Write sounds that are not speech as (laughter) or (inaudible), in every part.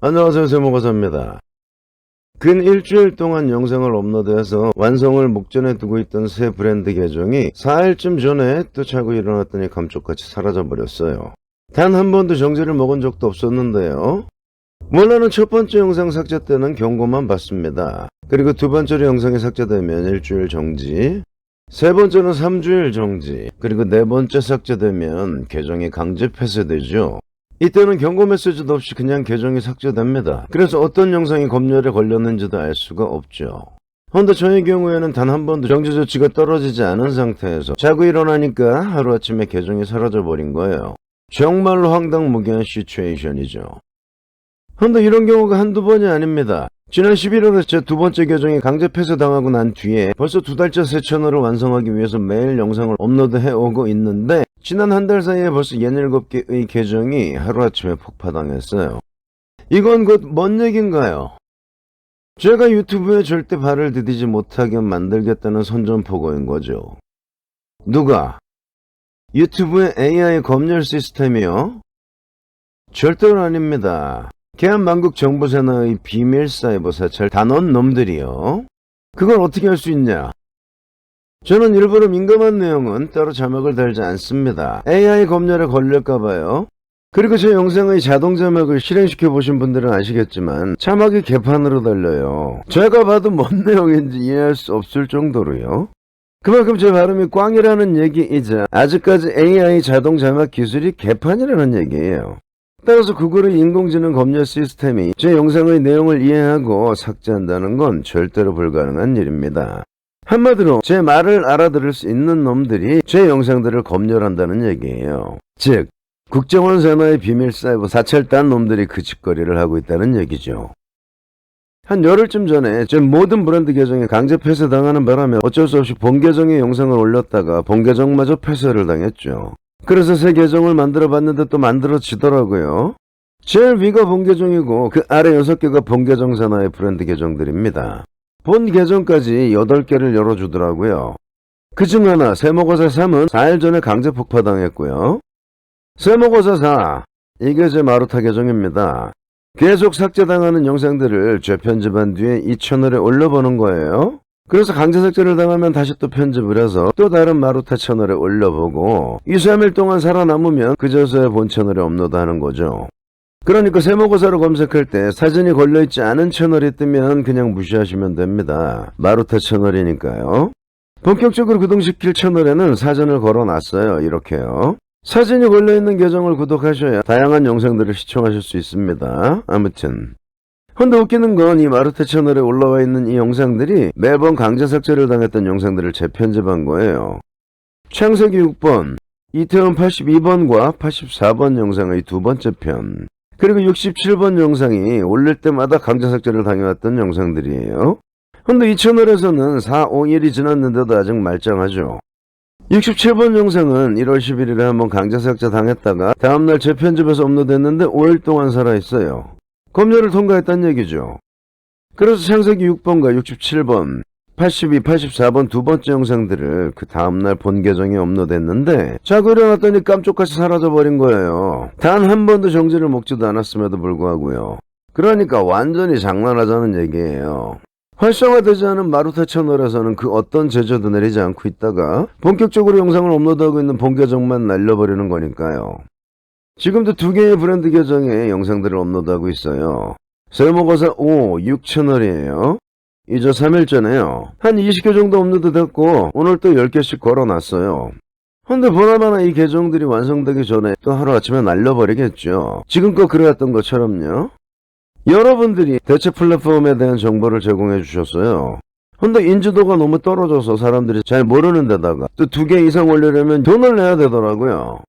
안녕하세요 세모가사입니다. 근 일주일 동안 영상을 업로드해서 완성을 목전에 두고 있던 새 브랜드 계정이 4일쯤 전에 또 자고 일어났더니 감쪽같이 사라져버렸어요. 단 한 번도 정지를 먹은 적도 없었는데요. 원래는 첫 번째 영상 삭제 때는 경고만 받습니다. 그리고 두 번째로 영상이 삭제되면 일주일 정지, 세 번째는 3주일 정지, 그리고 네 번째 삭제되면 계정이 강제 폐쇄되죠. 이때는 경고 메시지도 없이 그냥 계정이 삭제됩니다. 그래서 어떤 영상이 검열에 걸렸는지도 알 수가 없죠. 헌데 저의 경우에는 단 한 번도 정지 조치가 떨어지지 않은 상태에서 자고 일어나니까 하루아침에 계정이 사라져버린 거예요. 정말로 황당무계한 시츄에이션이죠. 헌데 이런 경우가 한두 번이 아닙니다. 지난 11월에 제두 번째 계정이 강제 폐쇄당하고 난 뒤에 벌써 두 달째 새 채널을 완성하기 위해서 매일 영상을 업로드해 오고 있는데 지난 한 달 사이에 벌써 17개의 계정이 하루아침에 폭파당했어요. 이건 곧 뭔 얘긴가요? 제가 유튜브에 절대 발을 디디지 못하게 만들겠다는 선전포고인 거죠. 누가? 유튜브의 AI 검열 시스템이요? 절대로 아닙니다. 개한만국 정보세나의 비밀 사이버 사찰 단원 놈들이요. 그걸 어떻게 할 수 있냐? 저는 일부러 민감한 내용은 따로 자막을 달지 않습니다. AI 검열에 걸릴까봐요. 그리고 제 영상의 자동 자막을 실행시켜 보신 분들은 아시겠지만 자막이 개판으로 달려요. 제가 봐도 뭔 (laughs) 내용인지 이해할 수 없을 정도로요. 그만큼 제 발음이 꽝이라는 얘기이자 아직까지 AI 자동 자막 기술이 개판이라는 얘기예요. 따라서 구글의 인공지능 검열 시스템이 제 영상의 내용을 이해하고 삭제한다는 건 절대로 불가능한 일입니다. 한마디로 제 말을 알아들을 수 있는 놈들이 제 영상들을 검열한다는 얘기예요. 즉 국정원 산하의 비밀 사이버 사찰단 놈들이 그 짓거리를 하고 있다는 얘기죠. 한 열흘쯤 전에 제 모든 브랜드 계정이 강제 폐쇄당하는 바람에 어쩔 수 없이 본 계정에 영상을 올렸다가 본 계정마저 폐쇄를 당했죠. 그래서 새 계정을 만들어 봤는데 또 만들어지더라고요. 제일 위가 본 계정이고 그 아래 6개가 본 계정 산하의 브랜드 계정들입니다. 본 계정까지 8개를 열어주더라고요. 그 중 하나 세모거사 3은 4일 전에 강제 폭파당했고요. 세모거사 4 이게 제 마루타 계정입니다. 계속 삭제당하는 영상들을 재편집한 뒤에 이 채널에 올려보는 거예요. 그래서 강제 삭제를 당하면 다시 또 편집을 해서 또 다른 마루타 채널에 올려보고 2, 3일 동안 살아남으면 그저서야 본 채널에 업로드하는 거죠. 그러니까 세모고사로 검색할 때 사진이 걸려있지 않은 채널이 뜨면 그냥 무시하시면 됩니다. 마루타 채널이니까요. 본격적으로 구독시킬 채널에는 사진을 걸어놨어요. 이렇게요. 사진이 걸려있는 계정을 구독하셔야 다양한 영상들을 시청하실 수 있습니다. 아무튼 근데 웃기는 건 이 마루타 채널에 올라와 있는 이 영상들이 매번 강제 삭제를 당했던 영상들을 재편집한 거예요. 창세기 6번, 이태원 82번과 84번 영상의 두 번째 편, 그리고 67번 영상이 올릴 때마다 강제 삭제를 당해왔던 영상들이에요. 근데 이 채널에서는 4, 5일이 지났는데도 아직 말짱하죠. 67번 영상은 1월 11일에 한번 강제 삭제 당했다가 다음날 재편집해서 업로드했는데 5일 동안 살아있어요. 검열을 통과했다는 얘기죠. 그래서 창세기 6번과 67번, 82, 84번 두 번째 영상들을 그 다음날 본 계정에 업로드했는데 자고 일어났더니 깜짝같이 사라져버린 거예요. 단 한 번도 정지를 먹지도 않았음에도 불구하고요. 그러니까 완전히 장난하자는 얘기예요. 활성화되지 않은 마루타 채널에서는 그 어떤 제재도 내리지 않고 있다가 본격적으로 영상을 업로드하고 있는 본 계정만 날려버리는 거니까요. 지금도 두 개의 브랜드 계정에 영상들을 업로드하고 있어요. 세모거사 5, 6 채널이에요. 이제 3일 전에요. 한 20개 정도 업로드 됐고 오늘 또 10개씩 걸어놨어요. 근데 보나마나 이 계정들이 완성되기 전에 또 하루아침에 날려버리겠죠. 지금껏 그래왔던 것처럼요. 여러분들이 대체 플랫폼에 대한 정보를 제공해 주셨어요. 근데 인지도가 너무 떨어져서 사람들이 잘 모르는 데다가 또 두 개 이상 올리려면 돈을 내야 되더라고요.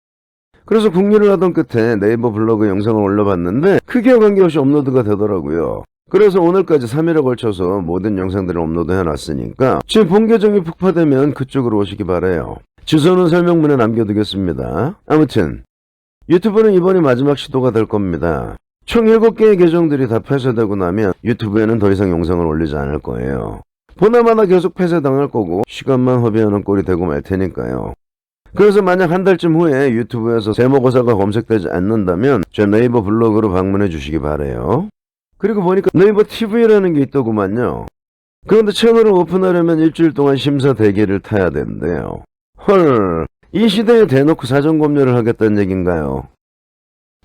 그래서 궁리를 하던 끝에 네이버 블로그 영상을 올려봤는데 크게 관계없이 업로드가 되더라고요. 그래서 오늘까지 3일에 걸쳐서 모든 영상들을 업로드 해놨으니까 지금 본 계정이 폭파되면 그쪽으로 오시기 바래요. 주소는 설명문에 남겨두겠습니다. 아무튼 유튜브는 이번이 마지막 시도가 될 겁니다. 총 7개의 계정들이 다 폐쇄되고 나면 유튜브에는 더 이상 영상을 올리지 않을 거예요. 보나마나 계속 폐쇄당할 거고 시간만 허비하는 꼴이 되고 말 테니까요. 그래서 만약 한 달쯤 후에 유튜브에서 세모고사가 검색되지 않는다면 제 네이버 블로그로 방문해 주시기 바래요. 그리고 보니까 네이버 TV라는 게 있더구만요. 그런데 채널을 오픈하려면 일주일 동안 심사 대기를 타야 된대요. 헐, 이 시대에 대놓고 사전 검열을 하겠다는 얘긴가요?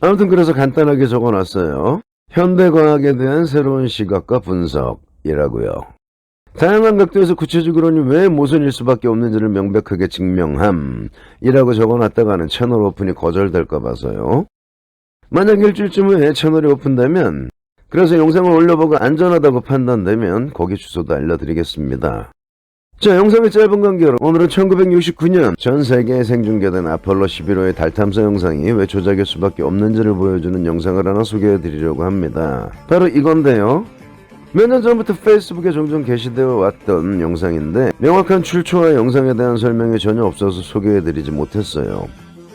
아무튼 그래서 간단하게 적어놨어요. 현대과학에 대한 새로운 시각과 분석이라고요. 다양한 각도에서 구체적으로는 왜 모순일 수밖에 없는지를 명백하게 증명함 이라고 적어놨다가는 채널 오픈이 거절될까 봐서요. 만약 일주일쯤 후에 채널이 오픈되면 그래서 영상을 올려보고 안전하다고 판단되면 거기 주소도 알려드리겠습니다. 자, 영상의 짧은 간결. 오늘은 1969년 전 세계에 생중계된 아폴로 11호의 달 탐사 영상이 왜 조작일 수밖에 없는지를 보여주는 영상을 하나 소개해 드리려고 합니다. 바로 이건데요. 몇 년 전부터 페이스북에 종종 게시되어 왔던 영상인데 명확한 출처와 영상에 대한 설명이 전혀 없어서 소개해드리지 못했어요.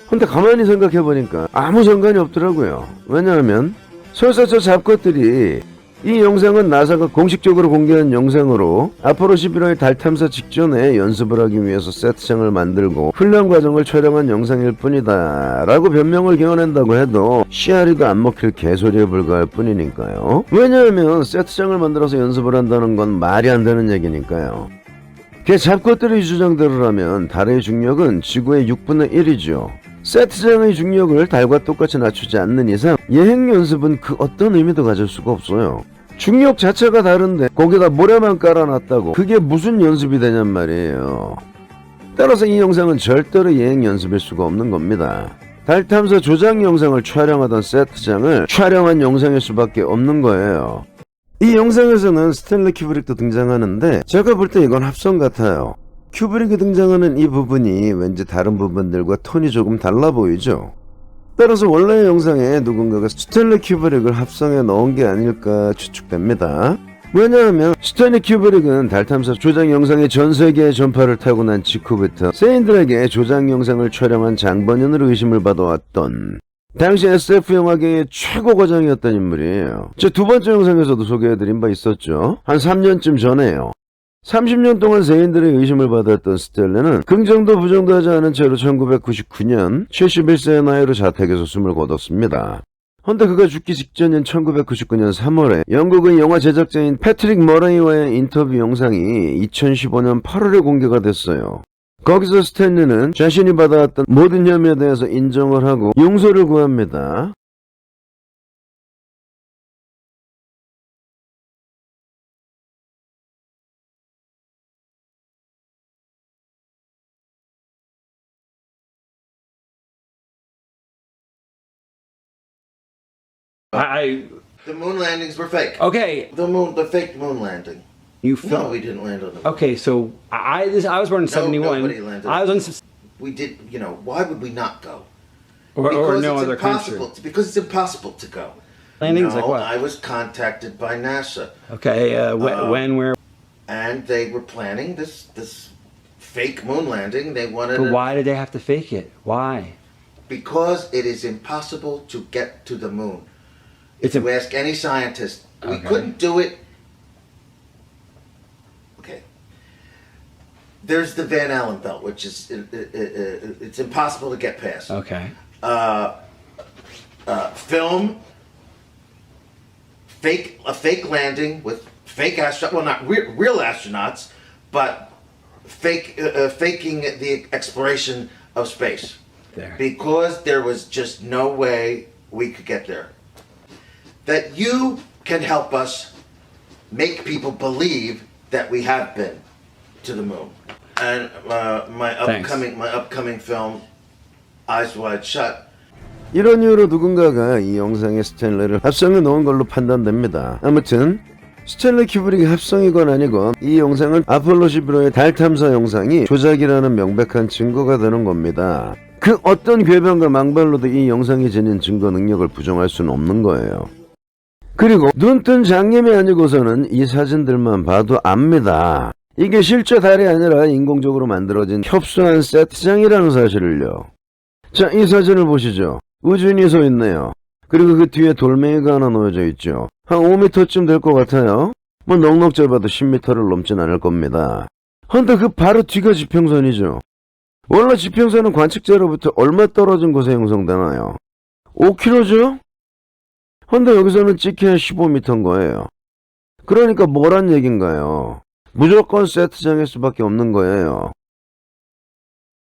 근데 가만히 생각해보니까 아무 상관이 없더라고요. 왜냐하면 설사 저 잡것들이 이 영상은 나사가 공식적으로 공개한 영상으로 아폴로 11호의 달 탐사 직전에 연습을 하기 위해서 세트장을 만들고 훈련 과정을 촬영한 영상일 뿐이다 라고 변명을 기어낸다고 해도 씨알이도 안 먹힐 개소리에 불과할 뿐이니까요. 왜냐하면 세트장을 만들어서 연습을 한다는 건 말이 안 되는 얘기니까요. 걔 잡것들의 주장대로라면 달의 중력은 지구의 6분의 1이죠 세트장의 중력을 달과 똑같이 낮추지 않는 이상 예행 연습은 그 어떤 의미도 가질 수가 없어요. 중력 자체가 다른데 거기다 모래만 깔아놨다고 그게 무슨 연습이 되냔 말이에요. 따라서 이 영상은 절대로 예행 연습일 수가 없는 겁니다. 달 탐사 조작 영상을 촬영하던 세트장을 촬영한 영상일 수밖에 없는 거예요. 이 영상에서는 스탠리 큐브릭도 등장하는데 제가 볼 때 이건 합성 같아요. 큐브릭이 등장하는 이 부분이 왠지 다른 부분들과 톤이 조금 달라 보이죠? 따라서 원래의 영상에 누군가가 스탠리 큐브릭을 합성해 넣은 게 아닐까 추측됩니다. 왜냐하면 스탠리 큐브릭은 달 탐사 조작 영상의 전 세계에 전파를 타고 난 직후부터 세인들에게 조작 영상을 촬영한 장본인으로 의심을 받아왔던 당시 SF 영화계의 최고 과장이었던 인물이에요. 제 두 번째 영상에서도 소개해드린 바 있었죠. 한 3년쯤 전에요. 30년 동안 세인들의 의심을 받았던 스텔레는 긍정도 부정도 하지 않은 채로 1999년 71세의 나이로 자택에서 숨을 거뒀습니다. 헌데 그가 죽기 직전인 1999년 3월에 영국의 영화 제작자인 패트릭 머레이와의 인터뷰 영상이 2015년 8월에 공개가 됐어요. 거기서 스탠리는 자신이 받아왔던 모든 혐의에 대해서 인정을 하고 용서를 구합니다. I, The moon landings were fake. Okay. The moon, the fake moon landing. You No, we didn't land on the moon. okay, so I this I was born in seventy one. nobody landed. I was on We did, you know, why would we not go? or, or Because no it's other impossible. country. Because it's impossible to go. Landings no, like what? I was contacted by NASA, Okay, uh, wh- Uh, when, where, and they were planning this this fake moon landing. They wanted but why did they have to fake it? Why? because it is impossible to get to the moon. If It's a- you ask any scientist, we Okay. couldn't do it. Okay. There's the Van Allen belt, which is uh, uh, uh, it's impossible to get past. Okay, Uh, uh, film, fake a fake landing with fake astronaut. Well, not re- real astronauts, but fake uh, uh, faking the exploration of space there. because there was just no way we could get there. That you can help us make people believe that we have been to the moon. And uh, my Thanks. upcoming my upcoming film, Eyes Wide Shut, 이런 이유로 누군가가 이 영상에 스탠리를 합성해 놓은 걸로 판단됩니다. 아무튼 스탠리 큐브릭이 합성이건 아니건 이 영상은 아폴로 11호의 달 탐사 영상이 조작이라는 명백한 증거가 되는 겁니다. 그 어떤 궤변과 망발로도 이 영상이 지닌 증거 능력을 부정할 수는 없는 거예요. 그리고 눈뜬 장님이 아니고서는 이 사진들만 봐도 압니다. 이게 실제 달이 아니라 인공적으로 만들어진 협소한 세트장이라는 사실을요. 자, 이 사진을 보시죠. 우준이 서 있네요. 그리고 그 뒤에 돌멩이가 하나 놓여져 있죠. 한 5m쯤 될 것 같아요. 뭐 넉넉 짧아도 10m를 넘진 않을 겁니다. 헌데 그 바로 뒤가 지평선이죠. 원래 지평선은 관측자로부터 얼마 떨어진 곳에 형성되나요? 5km죠? 근데 여기서는 찍혀야 15m인 거예요. 그러니까 뭐란 얘긴가요? 무조건 세트장일 수밖에 없는 거예요.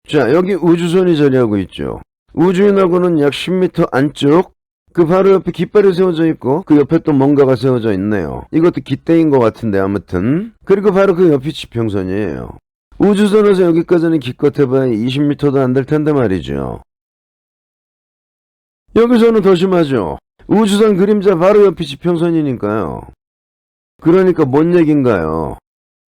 자, 여기 우주선이 자리하고 있죠. 우주인하고는 약 10m 안쪽, 그 바로 옆에 깃발이 세워져 있고, 그 옆에 또 뭔가가 세워져 있네요. 이것도 깃대인 것 같은데, 아무튼. 그리고 바로 그 옆이 지평선이에요. 우주선에서 여기까지는 기껏 해봐야 20m도 안 될 텐데 말이죠. 여기서는 더 심하죠. 우주선 그림자 바로 옆이 지평선이니까요. 그러니까 뭔 얘긴가요?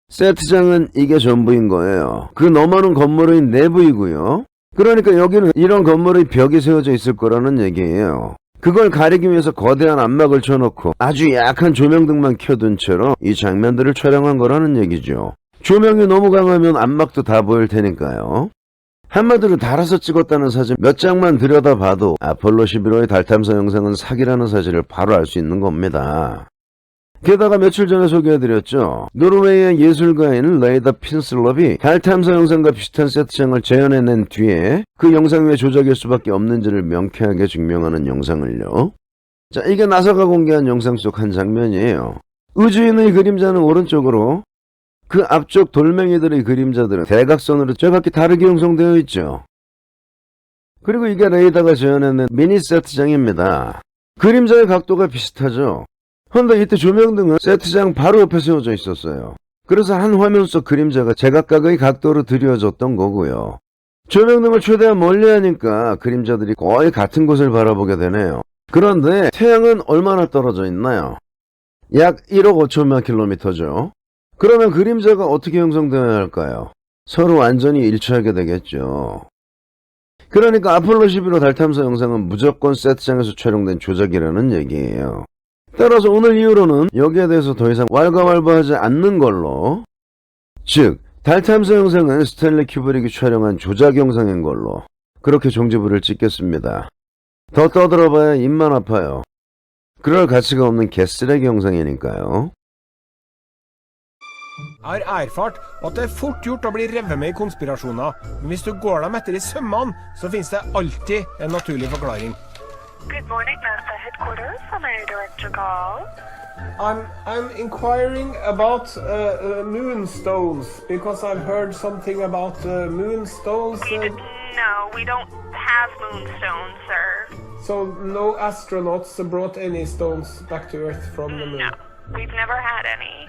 세트장은 이게 전부인 거예요. 그 너머는 건물의 내부이고요. 그러니까 여기는 이런 건물의 벽이 세워져 있을 거라는 얘기예요. 그걸 가리기 위해서 거대한 안막을 쳐놓고 아주 약한 조명등만 켜둔 채로 이 장면들을 촬영한 거라는 얘기죠. 조명이 너무 강하면 안막도 다 보일 테니까요. 한마디로 달아서 찍었다는 사진 몇 장만 들여다봐도 아폴로 11호의 달 탐사 영상은 사기라는 사실을 바로 알 수 있는 겁니다. 게다가 며칠 전에 소개해드렸죠. 노르웨이의 예술가인 레이더 핀슬럽이 달 탐사 영상과 비슷한 세트장을 재현해낸 뒤에 그 영상 왜 조작일 수밖에 없는지를 명쾌하게 증명하는 영상을요. 자, 이게 나사가 공개한 영상 속 한 장면이에요. 우주인의 그림자는 오른쪽으로 그 앞쪽 돌멩이들의 그림자들은 대각선으로 저각기 다르게 형성되어 있죠. 그리고 이게 레이더가 재현해낸 미니 세트장입니다. 그림자의 각도가 비슷하죠. 근데 이때 조명등은 세트장 바로 옆에 세워져 있었어요. 그래서 한 화면 속 그림자가 제각각의 각도로 드리워졌던 거고요. 조명등을 최대한 멀리 하니까 그림자들이 거의 같은 곳을 바라보게 되네요. 그런데 태양은 얼마나 떨어져 있나요? 약 1억 5천만 킬로미터죠. 그러면 그림자가 어떻게 형성되어야 할까요? 서로 완전히 일치하게 되겠죠. 그러니까 아폴로 11호 달 탐사 영상은 무조건 세트장에서 촬영된 조작이라는 얘기예요. 따라서 오늘 이후로는 여기에 대해서 더 이상 왈가왈부하지 않는 걸로 즉, 달 탐사 영상은 스탠리 큐브릭이 촬영한 조작 영상인 걸로 그렇게 종지부를 찍겠습니다. 더 떠들어봐야 입만 아파요. 그럴 가치가 없는 개쓰레기 영상이니까요. Jeg har erfart at det er fort gjort å bli revet med i konspirasjoner, men hvis du går dem etter i sømmene, så finnes det alltid en naturlig forklaring. Good morning, NASA headquarters. How may I direct your call? I'm, I'm inquiring about uh, uh, moonstones, because I've heard something about uh, moonstones. We Uh, d- no, we don't have moonstones, sir. so no astronauts brought any stones back to Earth from the moon. No, we've never had any.